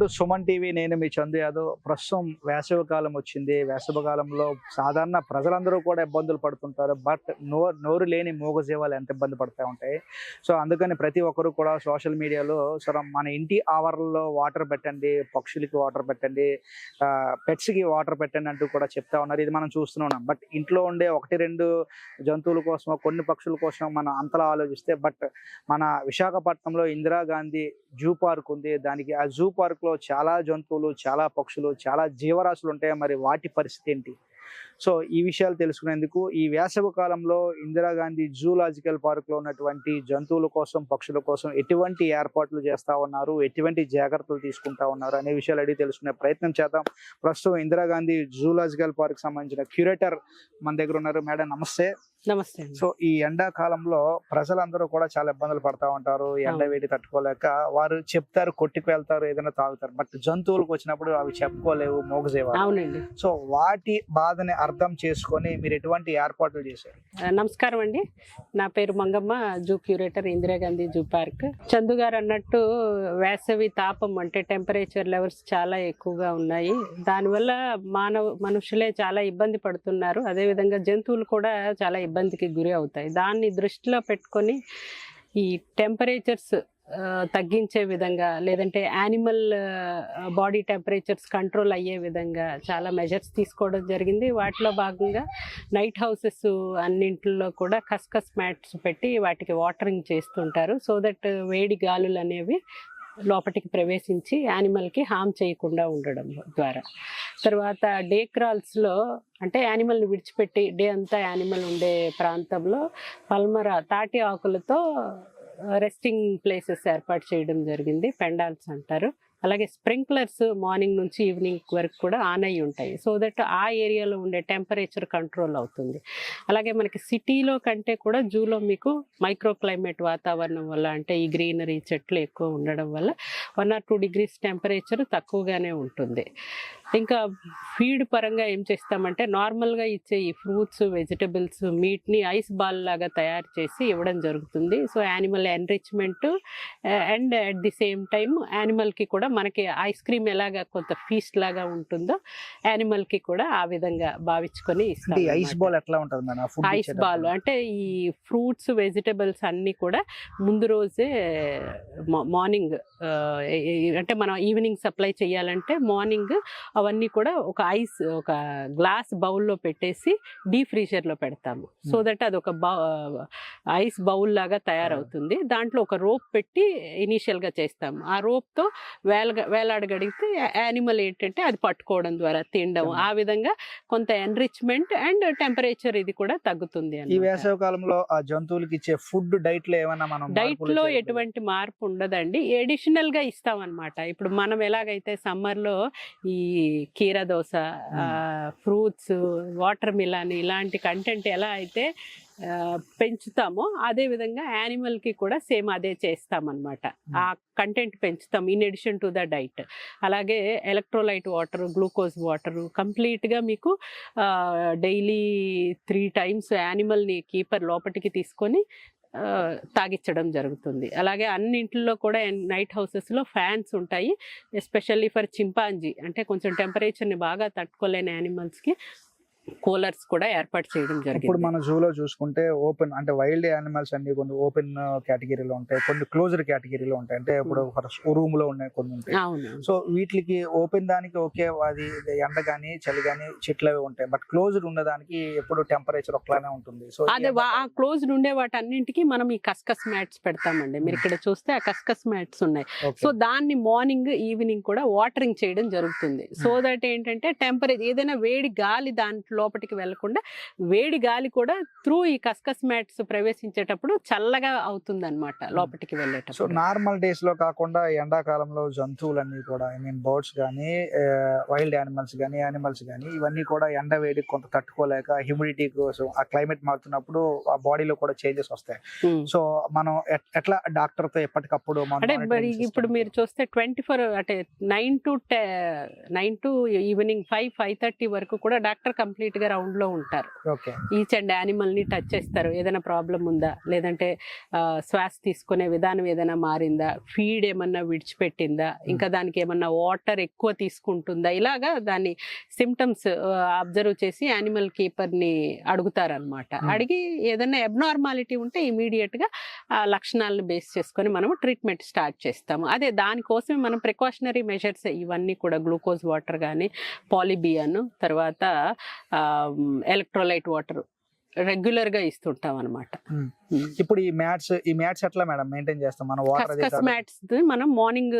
To Suman TV నేను మీ చందు యాదవ్. ప్రస్తుతం వేసవి కాలం వచ్చింది. వేసవి కాలంలో సాధారణ ప్రజలందరూ కూడా ఇబ్బందులు పడుతుంటారు. బట్ నో నోరు లేని మూగజీవాలు ఎంత ఇబ్బంది పడుతూ ఉంటాయి. సో అందుకని ప్రతి ఒక్కరు కూడా సోషల్ మీడియాలో సరే మన ఇంటి ఆవరణలో వాటర్ పెట్టండి పక్షులకి వాటర్ పెట్టండి పెట్స్కి వాటర్ పెట్టండి అంటూ కూడా చెప్తా ఉన్నారు. ఇది మనం చూస్తున్నాం. బట్ ఇంట్లో ఉండే ఒకటి రెండు జంతువుల కోసం కొన్ని పక్షుల కోసం మనం అంతలా ఆలోచిస్తే బట్ మన విశాఖపట్నంలో ఇందిరాగాంధీ జూ పార్క్ ఉంది. దానికి ఆ జూ పార్క్లో చాలా జంతువులు చాలా పక్షులు చాలా జీవరాశులు ఉంటాయి. మరి వాటి పరిస్థితి ఏంటి? సో ఈ విషయాలు తెలుసుకునేందుకు ఈ వేసవి కాలంలో ఇందిరాగాంధీ జూలాజికల్ పార్క్లో ఉన్నటువంటి జంతువుల కోసం పక్షుల కోసం ఎటువంటి ఏర్పాట్లు చేస్తా ఉన్నారు? ఎటువంటి జాగ్రత్తలు తీసుకుంటా ఉన్నారు? అనే విషయాలు అడిగి తెలుసుకునే ప్రయత్నం చేద్దాం. ప్రస్తుతం ఇందిరాగాంధీ జూలాజికల్ పార్క్ సంబంధించిన క్యూరేటర్ మన దగ్గర ఉన్నారు. మేడం నమస్తే. నమస్తే సో ఈ ఎండాకాలంలో ప్రజలందరూ కూడా చాలా ఇబ్బందులు పడతా ఉంటారు. ఎండ. వేడి తట్టుకోలేక వారు చెప్తారు కొట్టుకు వెళ్తారు ఏదైనా తాగుతారు. బట్ జంతువులకు వచ్చినప్పుడు అవి చెప్పుకోలేవు మోగజేవారు అవునండి. సో వాటి బాధని అర్థం చేసుకొని మీరు ఎటువంటి ఏర్పాట్లు చేశారు? నమస్కారం అండి. నా పేరు Mangamma zoo curator Indira Gandhi zoo park. Chandu గారు అన్నట్టు వేసవి తాపం అంటే టెంపరేచర్ లెవెల్స్ చాలా ఎక్కువగా ఉన్నాయి. దానివల్ల మానవ మనుషులే చాలా ఇబ్బంది పడుతున్నారు. అదేవిధంగా జంతువులు కూడా చాలా ఇబ్బందికి గురి అవుతాయి. దాన్ని దృష్టిలో పెట్టుకొని ఈ టెంపరేచర్స్ తగ్గించే విధంగా లేదంటే యానిమల్ బాడీ టెంపరేచర్స్ కంట్రోల్ అయ్యే విధంగా చాలా మెజర్స్ తీసుకోవడం జరిగింది. వాటిలో భాగంగా నైట్ హౌసెస్ అన్నింటిలో కూడా కస్కస్ మ్యాట్స్ పెట్టి వాటికి వాటరింగ్ చేస్తుంటారు. సో దట్ వేడి గాలులు అనేవి లోపలికి ప్రవేశించి యానిమల్కి హామ్ చేయకుండా ఉండడం ద్వారా. తర్వాత డే క్రాల్స్లో అంటే యానిమల్ని విడిచిపెట్టి డే అంతా యానిమల్ ఉండే ప్రాంతంలో పల్మరా తాటి ఆకులతో రెస్టింగ్ ప్లేసెస్ ఏర్పాటు చేయడం జరిగింది. పెండాల్స్ అంటారు. అలాగే స్ప్రింక్లర్స్ మార్నింగ్ నుంచి ఈవినింగ్ వరకు కూడా ఆన్ అయి ఉంటాయి. సో దట్ ఆ ఏరియాలో ఉండే టెంపరేచర్ కంట్రోల్ అవుతుంది. అలాగే మనకి సిటీలో కంటే కూడా జూలో మీకు మైక్రో క్లైమేట్ వాతావరణం వల్ల అంటే ఈ గ్రీనరీ చెట్లు ఎక్కువ ఉండడం వల్ల one or two degrees temperature తక్కువగానే ఉంటుంది. ఇంకా ఫీడ్ పరంగా ఏం చేస్తామంటే నార్మల్గా ఇచ్చే ఈ ఫ్రూట్స్ వెజిటబుల్స్ మీట్ని ఐస్ బాల్ లాగా తయారు చేసి ఇవ్వడం జరుగుతుంది. So animal enrichment and at the same time యానిమల్కి కూడా మనకి ఐస్ క్రీమ్ ఎలాగా కొంత ఫీస్ట్ లాగా ఉంటుందో యానిమల్కి కూడా ఆ విధంగా భావించుకొని ఇస్తాం ఐస్. బాల్ ఎట్లా ఉంటుంది ఐస్ బాల్. అంటే ఈ ఫ్రూట్స్ వెజిటబుల్స్ అన్నీ కూడా ముందు రోజే మార్నింగ్ అంటే మనం ఈవినింగ్ సప్లై చేయాలంటే మార్నింగ్ అవన్నీ కూడా ఒక ఐస్ ఒక గ్లాస్ బౌల్లో పెట్టేసి డీ ఫ్రీజర్లో పెడతాము. సో దట్ అది ఒక ఐస్ బౌల్ లాగా తయారవుతుంది. దాంట్లో ఒక రోప్ పెట్టి ఇనీషియల్గా చేస్తాము. ఆ రోప్తో వేల వేలాడగడిగితే యానిమల్ ఏంటంటే అది పట్టుకోవడం ద్వారా తినడం ఆ విధంగా కొంత ఎన్రిచ్మెంట్ అండ్ టెంపరేచర్ ఇది కూడా తగ్గుతుంది ఈ. వేసవి కాలంలో ఆ జంతువులకి ఇచ్చే ఫుడ్ డైట్లో ఏమైనా మనం డైట్లో? ఎటువంటి మార్పు ఉండదండి ఎడిషనల్గా ఇస్తాం అనమాట ఇప్పుడు మనం ఎలాగైతే సమ్మర్లో ఈ కీర దోస ఫ్రూట్స్ వాటర్ మిలాన్ ఇలాంటి కంటెంట్ ఎలా అయితే పెంచుతామో. అదే విధంగా యానిమల్కి కూడా సేమ్ అదే చేస్తామన్నమాట. ఆ కంటెంట్ పెంచుతాం in addition to the diet. అలాగే ఎలక్ట్రోలైట్ వాటర్ గ్లూకోజ్ వాటర్ కంప్లీట్గా మీకు డైలీ త్రీ టైమ్స్ యానిమల్ని కీపర్ లోపలికి తీసుకొని ఆ, తాగిచ్చడం జరుగుతుంది. అలాగే అన్నింటిలో కూడా నైట్ హౌసెస్లో ఫ్యాన్స్ ఉంటాయి. Especially for chimpanzee. అంటే కొంచెం టెంపరేచర్ని బాగా తట్టుకోలేని యానిమల్స్కి కూలర్స్ కూడా ఏర్పాటు చేయడం ఇప్పుడు జరిగింది. మన జూలో చూసుకుంటే ఓపెన్ అంటే వైల్డ్ యానిమల్స్ అన్ని కొన్ని ఓపెన్ కేటగిరీలో ఉంటాయి. కొన్ని క్లోజ్డ్ కేటగిరీలో ఉంటాయి. అంటే ఇప్పుడు రూమ్లో ఉన్నాయి కొన్ని ఉంటాయి. సో వీటికి ఓపెన్ దానికి ఓకే అది ఎండ కానీ చలి కానీ చెట్లు అవి ఉంటాయి. బట్ క్లోజ్డ్ ఉన్నదానికి ఎప్పుడు టెంపరేచర్ ఒకలానే ఉంటుంది. సో అదే ఆ క్లోజ్డ్ ఉండే వాటన్నింటికి మనం ఈ కస్కస్ మ్యాట్స్ పెడతామండి. మీరు ఇక్కడ చూస్తే ఆ కస్కస్ మ్యాట్స్ ఉన్నాయి. సో దాన్ని మార్నింగ్ ఈవినింగ్ కూడా వాటరింగ్ చేయడం జరుగుతుంది. సో దట్ ఏంటంటే టెంపరేచర్ ఏదైనా వేడి గాలి దాంట్లో లోపలికి వెళ్ళకుండా వేడి గాలి కూడా త్రూ ఈ కస్కస్ మ్యాట్స్ ప్రవేశించేటప్పుడు చల్లగా అవుతుంది అనమాట లోపలికి సో వెళ్ళేటప్పుడు. నార్మల్ డేస్లో కాకుండా ఎండాకాలంలో జంతువులన్నీ కూడా ఐ మీన్ బర్డ్స్ కానీ వైల్డ్ యానిమల్స్ కానీ యానిమల్స్ కానీ ఇవన్నీ కూడా ఎండ వేడి కొంత తట్టుకోలేక హ్యూమిడిటీ కోసం ఆ క్లైమేట్ మారుతున్నప్పుడు ఆ బాడీలో కూడా చేంజెస్ వస్తాయి. సో మనం ఎట్- ఎట్లా డాక్టర్తో ఎప్పటికప్పుడు ఇప్పుడు మీరు చూస్తే ట్వంటీ ఫోర్ అంటే nine to nine to evening five five thirty వరకు కూడా డాక్టర్ కంప్లీట్ గా రౌండ్లో ఉంటారు. ఓకే. ఈచ్ అండ్ యానిమల్ని టచ్ చేస్తారు. ఏదైనా ప్రాబ్లం ఉందా? లేదంటే శ్వాస తీసుకునే విధానం ఏదైనా మారిందా? ఫీడ్ ఏమన్నా విడిచిపెట్టిందా? ఇంకా దానికి ఏమన్నా వాటర్ ఎక్కువ తీసుకుంటుందా? ఇలాగా దాన్ని సిమ్టమ్స్ అబ్జర్వ్ చేసి యానిమల్ కీపర్ని అడుగుతారనమాట Hmm. అడిగి ఏదైనా అబ్నార్మాలిటీ ఉంటే ఇమీడియట్గా ఆ లక్షణాలను బేస్ చేసుకొని మనం ట్రీట్మెంట్ స్టార్ట్ చేస్తాము. అదే దానికోసమే మనం ప్రికాషనరీ మెజర్స్ ఇవన్నీ కూడా గ్లూకోజ్ వాటర్ కానీ పాలిబియన్ తర్వాత ఎలక్ట్రోలైట్ వాటర్ రెగ్యులర్గా ఇస్తుంటాం అనమాట. ఇప్పుడు ఈ మ్యాట్స్ ఈ మ్యాట్స్ ఎట్లా మేడం మెయింటైన్ చేస్తాం? మనం వాటర్ మ్యాట్స్ మనం మార్నింగ్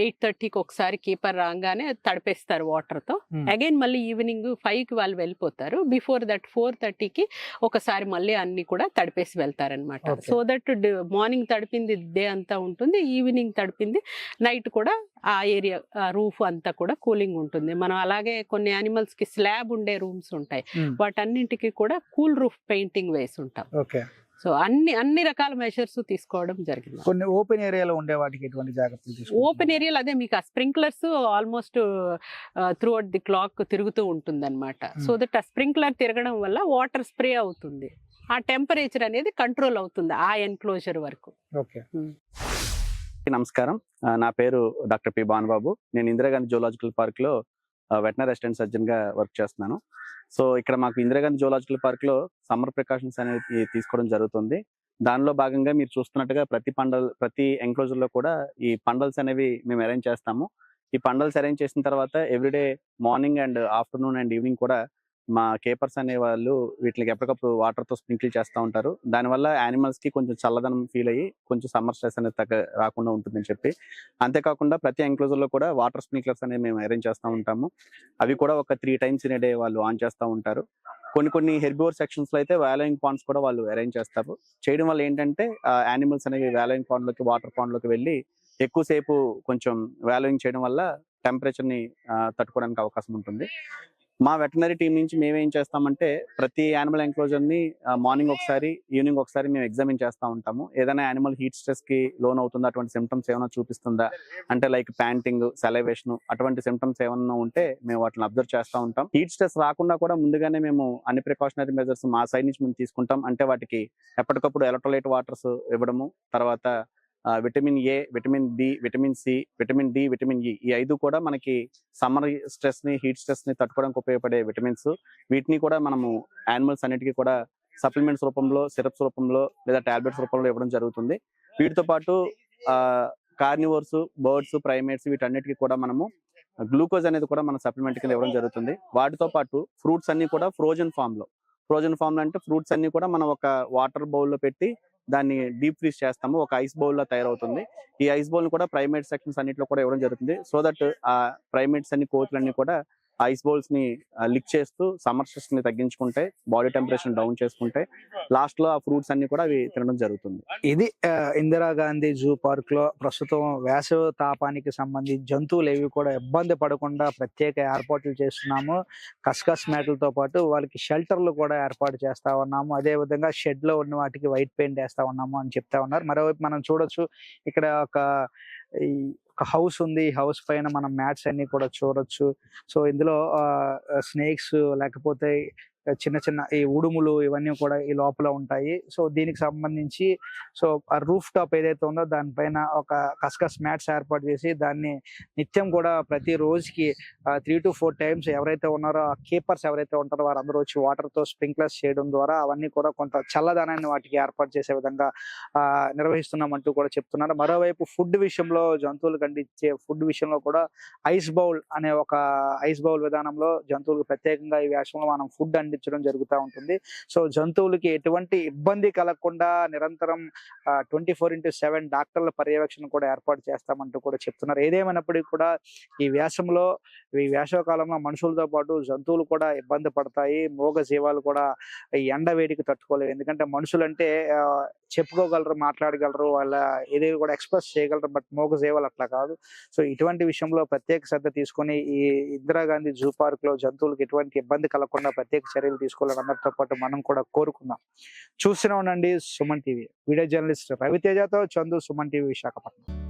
ఎయిట్ థర్టీకి ఒకసారి కీపర్ రాగానే తడిపేస్తారు వాటర్తో. అగైన్ మళ్ళీ ఈవినింగ్ ఫైవ్కి వాళ్ళు వెళ్ళిపోతారు. బిఫోర్ దట్ ఫోర్ థర్టీకి ఒకసారి మళ్ళీ అన్ని కూడా తడిపేసి వెళ్తారనమాట. సో దట్ మార్నింగ్ తడిపింది డే అంతా ఉంటుంది. ఈవినింగ్ తడిపింది నైట్ కూడా ఆ ఏరియా రూఫ్ అంతా కూడా కూలింగ్ ఉంటుంది. మనం అలాగే కొన్ని యానిమల్స్కి స్లాబ్ ఉండే రూమ్స్ ఉంటాయి. వాటన్నింటికి కూడా కూల్ రూఫ్ పెయింటింగ్ వేసి ఉంటాం ఓకే. సో అన్ని అన్ని రకాల మెషర్స్ తీసుకోవడం జరిగింది కొన్ని ఓపెన్ ఏరియాలో ఉండే వాటికి ఎటువంటి జాగ్రత్తలు? ఓపెన్ ఏరియాలో అదే మీకు ఆ sprinklers almost throughout the clock తిరుగుతూ ఉంటుంది అనమాట సో దట్ ఆ స్ప్రింక్లర్ తిరగడం వల్ల వాటర్ స్ప్రే అవుతుంది. ఆ టెంపరేచర్ అనేది కంట్రోల్ అవుతుంది ఆ ఎన్క్లోజర్ వరకు. ఓకే. నమస్కారం. నా పేరు డాక్టర్ పి బానుబాబు నేను ఇందిరాగాంధీ జూలాజికల్ పార్క్లో వెటనరీ అసిస్టెంట్ సర్జన్గా వర్క్ చేస్తున్నాను. సో ఇక్కడ మాకు ఇందిరాగాంధీ జువలాజికల్ పార్క్లో సమ్మర్ ప్రికాషన్స్ అనేది తీసుకోవడం జరుగుతుంది. దానిలో భాగంగా మీరు చూస్తున్నట్టుగా ప్రతి పండల్ ప్రతి ఎంక్లోజర్లో కూడా ఈ పండల్స్ అనేవి మేము అరేంజ్ చేస్తాము. ఈ పండల్స్ అరేంజ్ చేసిన తర్వాత everyday morning and afternoon and evening కూడా మా కేపర్స్ అనే వాళ్ళు వీటికి ఎప్పటికప్పుడు వాటర్తో స్ప్రింకిల్ చేస్తూ ఉంటారు. దానివల్ల యానిమల్స్కి కొంచెం చల్లదనం ఫీల్ అయ్యి కొంచెం సమ్మర్ స్ట్రెస్ అనేది తగ్గ రాకుండా ఉంటుందని చెప్పి. అంతేకాకుండా ప్రతి ఎన్క్లోజర్లో కూడా వాటర్ స్ప్రింక్లర్స్ అనేవి మేము అరేంజ్ చేస్తూ ఉంటాము. అవి కూడా ఒక త్రీ టైమ్స్ ఇన్ డే వాళ్ళు ఆన్ చేస్తూ ఉంటారు. కొన్ని కొన్ని హెర్బివర్ సెక్షన్స్లో అయితే వ్యాలోయింగ్ పాండ్స్ కూడా వాళ్ళు అరేంజ్ చేస్తారు. చేయడం వల్ల ఏంటంటే యానిమల్స్ అనేవి వ్యాలోయింగ్ పాండ్లోకి వాటర్ పాండ్లోకి వెళ్ళి ఎక్కువసేపు కొంచెం వ్యాలోయింగ్ చేయడం వల్ల టెంపరేచర్ని తట్టుకోవడానికి అవకాశం ఉంటుంది. మా వెటనరీ టీం నుంచి మేమేం చేస్తామంటే ప్రతి యానిమల్ ఎంక్లోజర్ని మార్నింగ్ ఒకసారి ఈవినింగ్ ఒకసారి మేము ఎగ్జామిన్ చేస్తూ ఉంటాము. ఏదైనా యానిమల్ హీట్ స్ట్రెస్కి లోన్ అవుతుందా అటువంటి సిమ్టమ్స్ ఏమైనా చూపిస్తుందా? అంటే లైక్ ప్యాంటింగ్ సెలవేషన్ అటువంటి సిమ్టమ్స్ ఏమైనా ఉంటే మేము వాటిని అబ్జర్వ్ చేస్తూ ఉంటాం. హీట్ స్ట్రెస్ రాకుండా కూడా ముందుగానే మేము అన్ని ప్రికాషనరీ మెజర్స్ మా సైడ్ నుంచి మేము తీసుకుంటాం. అంటే వాటికి ఎప్పటికప్పుడు ఎలక్ట్రోలైట్ వాటర్స్ ఇవ్వడము తర్వాత vitamin A vitamin B vitamin C vitamin D vitamin E ఈ ఐదు కూడా మనకి సమ్మర్ స్ట్రెస్ని హీట్ స్ట్రెస్ని తట్టుకోవడానికి ఉపయోగపడే విటమిన్స్. వీటిని కూడా మనము యానిమల్స్ అన్నిటికీ కూడా సప్లిమెంట్స్ రూపంలో సిరప్స్ రూపంలో లేదా టాబ్లెట్స్ రూపంలో ఇవ్వడం జరుగుతుంది. వీటితో పాటు కార్నివర్స్ బర్డ్స్ ప్రైమేట్స్ వీటన్నిటికీ కూడా మనము గ్లూకోజ్ అనేది కూడా మన సప్లిమెంట్ కింద ఇవ్వడం జరుగుతుంది. వాటితో పాటు ఫ్రూట్స్ అన్ని కూడా ఫ్రోజన్ ఫామ్లో ఫ్రోజన్ ఫామ్లో అంటే ఫ్రూట్స్ అన్ని కూడా మనం ఒక వాటర్ బౌల్లో పెట్టి దాన్ని డీప్ ఫ్రీజ్ చేస్తాము. ఒక ఐస్ బౌల్లో తయారవుతుంది. ఈ ఐస్ బౌల్ కూడా ప్రైమేట్ సెక్షన్స్ అన్నింటిలో కూడా ఇవ్వడం జరుగుతుంది. సో దట్ ఆ ప్రైమేట్స్ అన్ని కోతులన్నీ కూడా ఐస్ బౌల్స్ని లిక్ చేస్తూ సమ్మర్ స్ట్రెస్ని తగ్గించుకుంటే బాడీ టెంపరేచర్ డౌన్ చేసుకుంటే లాస్ట్లో ఆ ఫ్రూట్స్ అన్ని కూడా అవి తినడం జరుగుతుంది. ఇది ఇందిరాగాంధీ జూ పార్క్లో ప్రస్తుతం వేసవి తాపానికి సంబంధించి జంతువులు ఏవి కూడా ఇబ్బంది పడకుండా ప్రత్యేక ఏర్పాట్లు చేస్తున్నాము. కస్కస్ మేకలతో పాటు వాళ్ళకి షెల్టర్లు కూడా ఏర్పాటు చేస్తా ఉన్నాము. అదే విధంగా షెడ్లో ఉన్న వాటికి వైట్ పెయింట్ వేస్తా ఉన్నాము అని చెప్తా ఉన్నారు. మరోవైపు మనం చూడొచ్చు ఇక్కడ ఒక ఈ ఒక హౌస్ ఉంది. హౌస్ పైన మనం మ్యాట్స్ అన్ని కూడా చూడొచ్చు. సో ఇందులో స్నేక్స్ లేకపోతే చిన్న చిన్న ఈ ఉడుములు ఇవన్నీ కూడా ఈ లోపల ఉంటాయి. సో దీనికి సంబంధించి సో ఆ రూఫ్ టాప్ ఏదైతే ఉందో దానిపైన ఒక కస్కస్ మ్యాట్స్ ఏర్పాటు చేసి దాన్ని నిత్యం కూడా ప్రతి రోజుకి త్రీ టు ఫోర్ టైమ్స్ ఎవరైతే ఉన్నారో ఆ కీపర్స్ ఎవరైతే ఉంటారో వారందరూ వచ్చి వాటర్తో స్ప్రింక్లర్స్ చేయడం ద్వారా అవన్నీ కూడా కొంత చల్లదనాన్ని వాటికి ఏర్పాటు చేసే విధంగా ఆ నిర్వహిస్తున్నామంటూ కూడా చెప్తున్నారు. మరోవైపు ఫుడ్ విషయంలో జంతువులు కండిచ్చే ఫుడ్ విషయంలో కూడా ఐస్ బౌల్ అనే ఒక ఐస్ బౌల్ విధానంలో జంతువులకు ప్రత్యేకంగా ఈ వేషంలో మనం ఫుడ్ అందించి అందించడం జరుగుతూ ఉంటుంది. సో జంతువులకి ఎటువంటి ఇబ్బంది కలగకుండా నిరంతరం ట్వంటీ ఫోర్ ఇంటూ సెవెన్ డాక్టర్ల పర్యవేక్షణ కూడా ఏర్పాటు చేస్తామంటూ కూడా చెప్తున్నారు. ఏదేమైనప్పటికీ కూడా ఈ వ్యాసంలో ఈ వేసవకాలంలో మనుషులతో పాటు జంతువులు కూడా ఇబ్బంది పడతాయి. మూగ జీవాలు కూడా ఈ ఎండ వేడికి తట్టుకోలేవు. ఎందుకంటే మనుషులంటే ఆ, చెప్పుకోగలరు మాట్లాడగలరు వాళ్ళ ఏదేవి కూడా ఎక్స్ప్రెస్ చేయగలరు బట్ మూగ జీవాలు అట్లా కాదు. సో ఇటువంటి విషయంలో ప్రత్యేక శ్రద్ధ తీసుకొని ఈ ఇందిరాగాంధీ జూ పార్క్లో జంతువులకు ఎటువంటి ఇబ్బంది కలగకుండా ప్రత్యేక చర్యలు తీసుకోవాలని అందరితో పాటు మనం కూడా కోరుకుందాం. చూస్తూనే ఉండండి సుమన్ టీవీ. వీడియో జర్నలిస్ట్ రవితేజతో చందు సుమన్ టీవీ విశాఖపట్నం.